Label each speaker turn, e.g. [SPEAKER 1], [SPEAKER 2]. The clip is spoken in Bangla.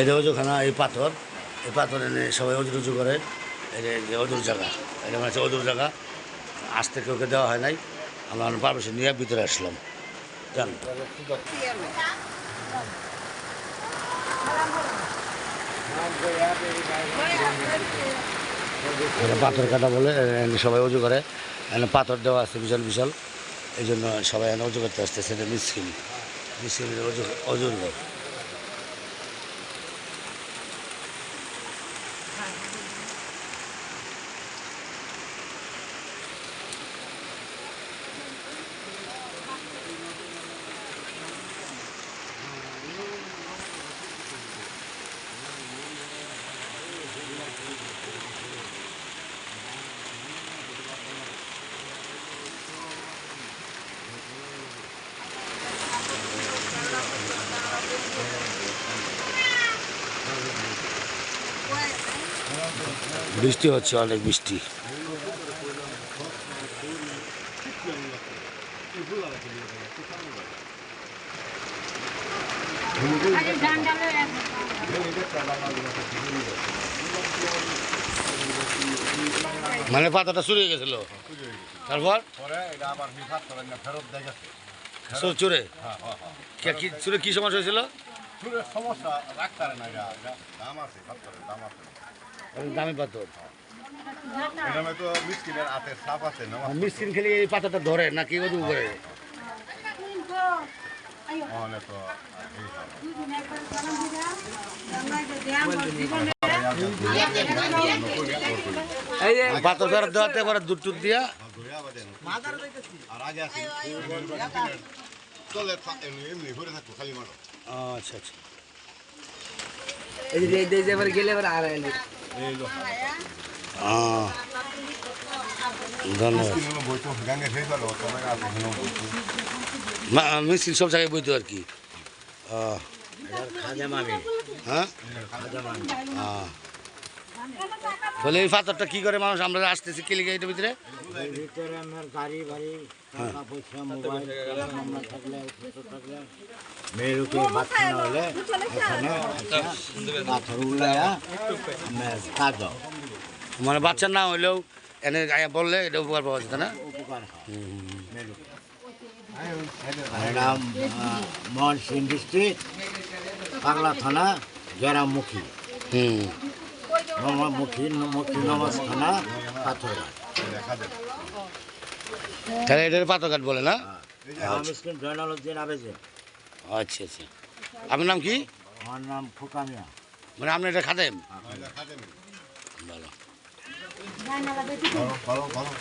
[SPEAKER 1] এটা অজুখানা এই পাথর এই পাথর এনে সবাই অজু টুজু করে। এটা অজুর জায়গা, এটা মানে অজুর জায়গা। আসতে কেউকে দেওয়া হয় নাই, আমরা পারমিশন নিয়ে ভিতরে আসলাম। জান পাথর কাটা বলে সবাই অজু করে। এখানে পাথর দেওয়া আছে বিশাল বিশাল। এই জন্য সবাই এখানে অজু করতে আসছে সেটা মিসকিন। মিসকিন অজু, অজুর বৃষ্টি হচ্ছে, অনেক বৃষ্টি। মানে পাতাটা চুরিয়ে গেছিল? তারপর? চোর, চুরে? কে- চুরে সমস্যা হয়েছিল?
[SPEAKER 2] সমস্যা এটা দাম আছে দাম আছে।
[SPEAKER 1] দামি পাথর মিসকিন খেলে এই পাতাটা ধরে নাকি ওদু করে
[SPEAKER 2] অনেক তো
[SPEAKER 1] পাথর দেওয়াতে পরে দুধ টুধ দিয়া। আচ্ছা আচ্ছা।
[SPEAKER 3] এই যে এই গেলে এবার আর
[SPEAKER 2] এই
[SPEAKER 1] ধন্যবাদ মিছিল সব জায়গায় বইতো আর কি হ্যাঁ আহ। বলে এই পাথরটা কি করে মানুষ আমরা আসতেছি? কিলিকে এটার ভিতরে?
[SPEAKER 4] ভিতরে আমার গাড়ি বাড়ি টাকা পয়সা মোবাইল আমরা থাকলে থাকলে মেয়েরুকে বাচ্চা না হলে এখানে পাথর উল্লাইয়া কাজ
[SPEAKER 1] মানে বাচ্চা না হইলেও এনে বললে এটা উপকার পাওয়া যেত না?
[SPEAKER 4] উপকার হয় এটা মহনসিং ডিস্ট্রিক্ট পাগলা থানা জেরামুখী
[SPEAKER 1] হুম।
[SPEAKER 4] মুখী মুখী নমাজ থানা পাথর।
[SPEAKER 2] দেখা
[SPEAKER 1] তাহলে এটার পাথরঘাট বলে না?
[SPEAKER 4] জয়নাল উদ্দিন
[SPEAKER 1] আচ্ছা আচ্ছা। আপনার নাম কি?
[SPEAKER 4] আমার নাম ফুকামিয়া
[SPEAKER 1] মানে আপনি এটা খাদেম?
[SPEAKER 2] ভালো ভালো।